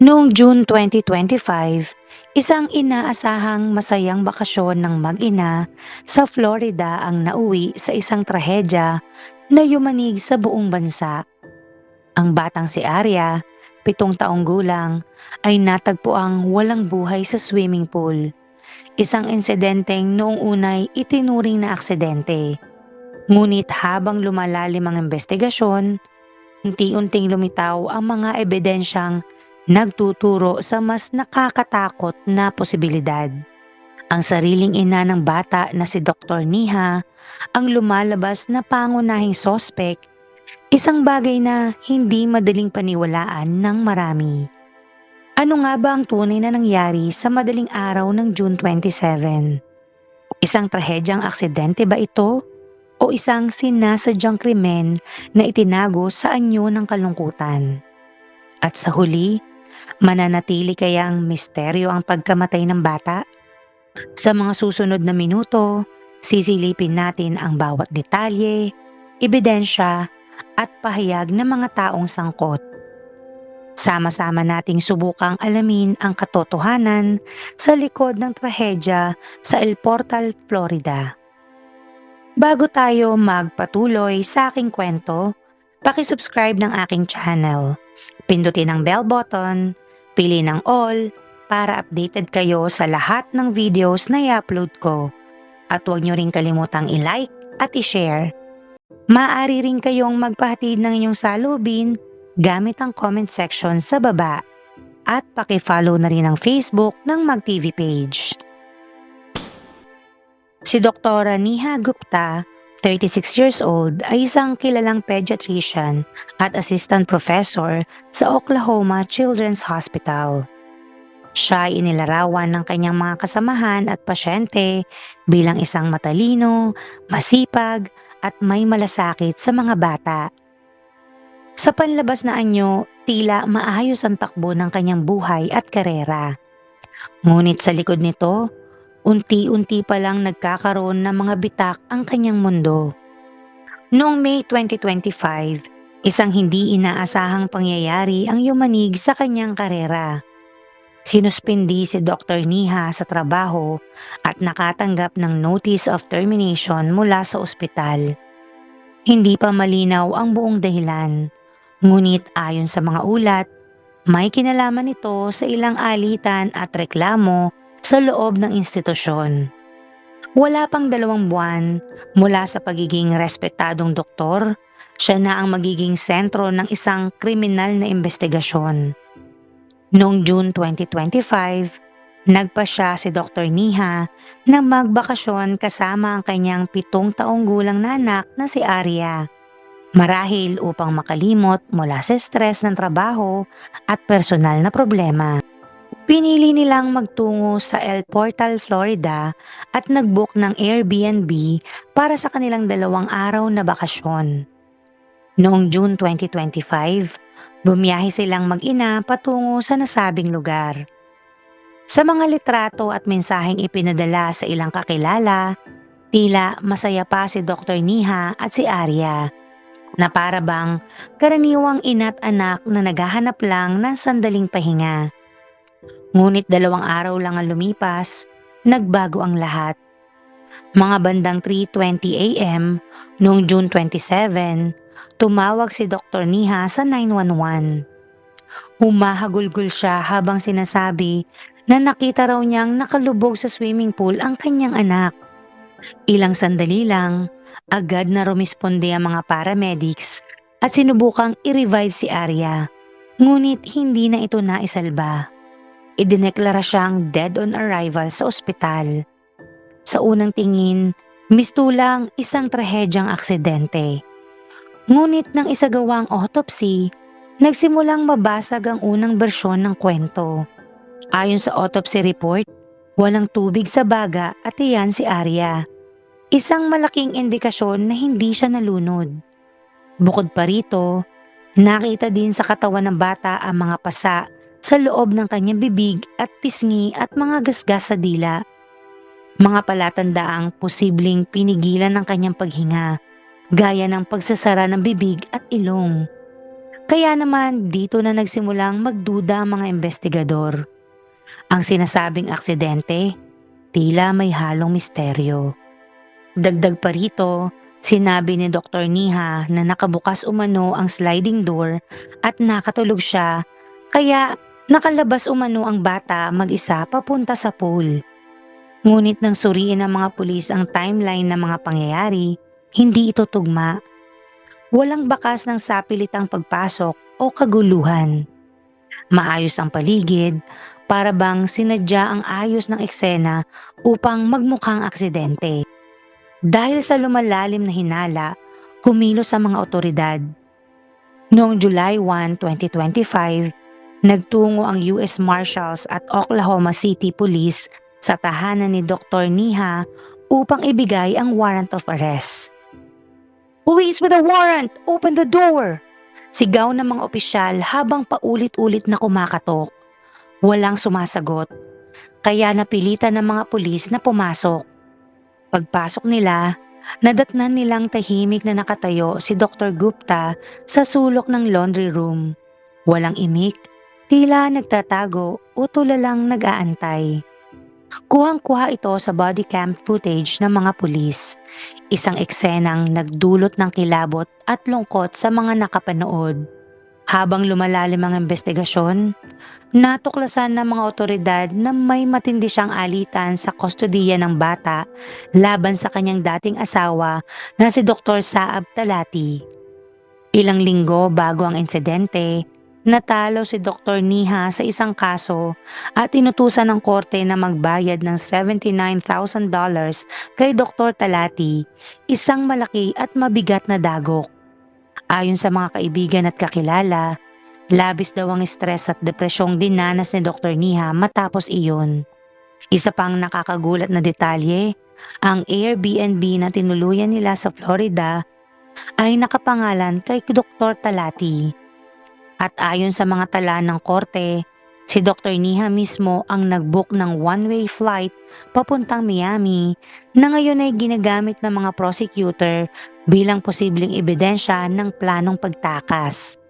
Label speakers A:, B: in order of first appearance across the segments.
A: Noong June 2025, isang inaasahang masayang bakasyon ng mag-ina sa Florida ang nauwi sa isang trahedya na yumanig sa buong bansa. Ang batang si Arya, pitong taong gulang, ay natagpo ang walang buhay sa swimming pool. Isang insidenteng noong unay itinuring na aksidente. Ngunit habang lumalalim ang investigasyon, unti-unting lumitaw ang mga ebidensyang nagtuturo sa mas nakakatakot na posibilidad. Ang sariling ina ng bata na si Dr. Niha ang lumalabas na pangunahing sospek, isang bagay na hindi madaling paniwalaan ng marami. Ano nga ba ang tunay na nangyari sa madaling araw ng June 27? Isang trahedyang aksidente ba ito? O isang sinasadyang krimen na itinago sa anyo ng kalungkutan? At sa huli, Mananatili kaya ang misteryo ang pagkamatay ng bata? Sa mga susunod na minuto, sisilipin natin ang bawat detalye, ebidensya, at pahayag ng mga taong sangkot. Sama-sama nating subukang alamin ang katotohanan sa likod ng trahedya sa El Portal, Florida. Bago tayo magpatuloy sa aking kwento, pakisubscribe ng aking channel. Pindutin ang bell button Pili ng all para updated kayo sa lahat ng videos na i-upload ko. At huwag nyo rin kalimutang i-like at i-share. Maaari rin kayong magpahatid ng inyong salubin gamit ang comment section sa baba. At pakifollow na rin ang Facebook ng MagTV page. Si Dr. Niha Gupta 36 years old, ay isang kilalang pediatrician at assistant professor sa Oklahoma Children's Hospital. Siya ay inilarawan ng kanyang mga kasamahan at pasyente bilang isang matalino, masipag at may malasakit sa mga bata. Sa panlabas na anyo, tila maayos ang takbo ng kanyang buhay at karera. Ngunit sa likod nito, Unti-unti pa lang nagkakaroon ng mga bitak ang kanyang mundo. Noong May 2025, isang hindi inaasahang pangyayari ang yumanig sa kanyang karera. Sinuspindi si Dr. Niha sa trabaho at nakatanggap ng notice of termination mula sa ospital. Hindi pa malinaw ang buong dahilan, ngunit ayon sa mga ulat, may kinalaman ito sa ilang alitan at reklamo sa loob ng institusyon. Wala pang dalawang buwan mula sa pagiging respetadong doktor, siya na ang magiging sentro ng isang kriminal na investigasyon. Noong June 2025, nagpa siya si Dr. Niha na magbakasyon kasama ang kanyang pitong taong gulang na anak na si Arya. Marahil upang makalimot mula sa stress ng trabaho at personal na problema. Nilang magtungo sa El Portal, Florida at nagbook ng Airbnb para sa kanilang dalawang araw na bakasyon. Noong June 2025, bumiyahe silang mag-ina patungo sa nasabing lugar. Sa mga litrato at mensaheng ipinadala sa ilang kakilala, tila masaya pa si Dr. Niha at si Arya na para bang karaniwang ina't anak na naghahanap lang ng sandaling pahinga. Ngunit dalawang araw lang ang lumipas, nagbago ang lahat. Mga bandang 3.20 a.m. noong June 27, tumawag si Dr. Niha sa 911. Humahagulgol siya habang sinasabi na nakita raw niyang nakalubog sa swimming pool ang kanyang anak. Ilang sandali lang, agad na rumisponde ang mga paramedics at sinubukang i-revive si Arya. Ngunit hindi na ito naisalba idineklara siyang dead on arrival sa ospital. Sa unang tingin, mistulang isang trahedyang aksidente. Ngunit nang isagawang autopsy, nagsimulang mabasag ang unang bersyon ng kwento. Ayon sa autopsy report, walang tubig sa baga at iyan si Arya. Isang malaking indikasyon na hindi siya nalunod. Bukod pa rito, nakita din sa katawan ng bata ang mga pasa sa loob ng kanyang bibig at pisngi at mga gasgas sa dila. Mga palatandaang posibleng pinigilan ng kanyang paghinga, gaya ng pagsasara ng bibig at ilong. Kaya naman dito na nagsimulang magduda ang mga investigador. Ang sinasabing aksidente, tila may halong misteryo. Dagdag pa rito, sinabi ni Dr. Niha na nakabukas umano ang sliding door at nakatulog siya, kaya nakalabas umano ang bata mag-isa papunta sa pool. Ngunit nang suriin ng mga pulis ang timeline ng mga pangyayari, hindi ito tugma. Walang bakas ng sapilitang pagpasok o kaguluhan. Maayos ang paligid, para bang sinadya ang ayos ng eksena upang magmukhang aksidente. Dahil sa lumalalim na hinala, kumilos ang mga otoridad. Noong July 1, 2025, nagtungo ang US Marshals at Oklahoma City Police sa tahanan ni Dr. Niha upang ibigay ang warrant of arrest. Police with a warrant! Open the door! Sigaw ng mga opisyal habang paulit-ulit na kumakatok. Walang sumasagot. Kaya napilitan ng mga pulis na pumasok. Pagpasok nila, nadatnan nilang tahimik na nakatayo si Dr. Gupta sa sulok ng laundry room. Walang imik, tila nagtatago o tulalang nag-aantay. Kuhang-kuha ito sa body cam footage ng mga pulis. Isang eksenang nagdulot ng kilabot at lungkot sa mga nakapanood. Habang lumalalim ang investigasyon, natuklasan ng mga otoridad na may matindi siyang alitan sa kustodiya ng bata laban sa kanyang dating asawa na si Dr. Saab Talati. Ilang linggo bago ang insidente, natalo si Dr. Niha sa isang kaso at inutusan ng korte na magbayad ng $79,000 kay Dr. Talati, isang malaki at mabigat na dagok. Ayon sa mga kaibigan at kakilala, labis daw ang stress at depresyong dinanas ni Dr. Niha matapos iyon. Isa pang nakakagulat na detalye, ang Airbnb na tinuluyan nila sa Florida ay nakapangalan kay Dr. Talati. At ayon sa mga tala ng korte, si Dr. Niha mismo ang nagbook ng one-way flight papuntang Miami na ngayon ay ginagamit ng mga prosecutor bilang posibleng ebidensya ng planong pagtakas.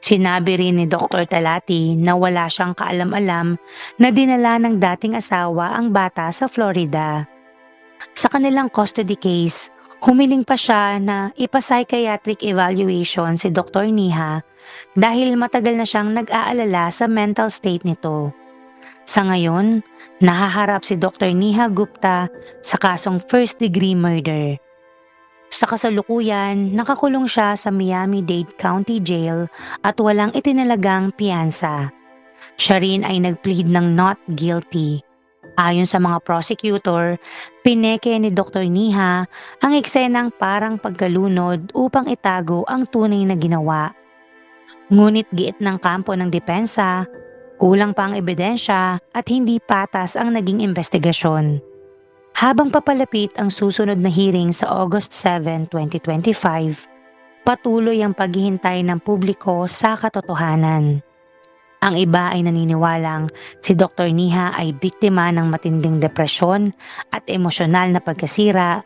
A: Sinabi rin ni Dr. Talati na wala siyang kaalam-alam na dinala ng dating asawa ang bata sa Florida. Sa kanilang custody case, humiling pa siya na ipa-psychiatric evaluation si Dr. Niha dahil matagal na siyang nag-aalala sa mental state nito. Sa ngayon, nahaharap si Dr. Niha Gupta sa kasong first degree murder. Sa kasalukuyan, nakakulong siya sa Miami-Dade County Jail at walang itinalagang piyansa. Siya rin ay nagplead ng not guilty. Ayon sa mga prosecutor, pineke ni Dr. Niha ang eksenang parang pagkalunod upang itago ang tunay na ginawa. Ngunit giit ng kampo ng depensa, kulang pa ang ebidensya at hindi patas ang naging investigasyon. Habang papalapit ang susunod na hearing sa August 7, 2025, patuloy ang paghihintay ng publiko sa katotohanan. Ang iba ay naniniwalang si Dr. Niha ay biktima ng matinding depresyon at emosyonal na pagkasira,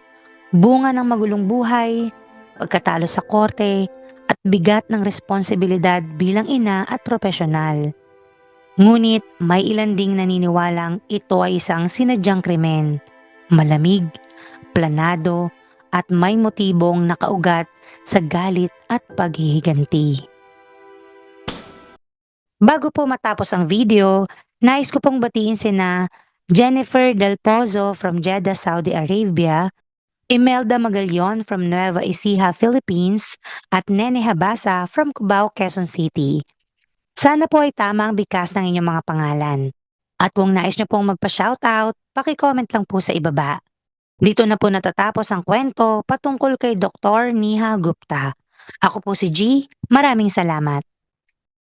A: bunga ng magulong buhay, pagkatalo sa korte, at bigat ng responsibilidad bilang ina at profesional. Ngunit may ilan ding naniniwalang ito ay isang sinadyang krimen malamig, planado, at may motibong nakaugat sa galit at paghihiganti. Bago po matapos ang video, nais ko pong batiin sina Jennifer Del Pozo from Jeddah, Saudi Arabia, Imelda Magallaon from Nueva Ecija, Philippines, at Nene Habasa from Cubao, Quezon City. Sana po ay tama ang bikas ng inyong mga pangalan. At kung nais nyo pong magpa-shoutout, paki-comment lang po sa ibaba. Dito na po natatapos ang kwento patungkol kay Dr. Niha Gupta. Ako po si G. Maraming salamat.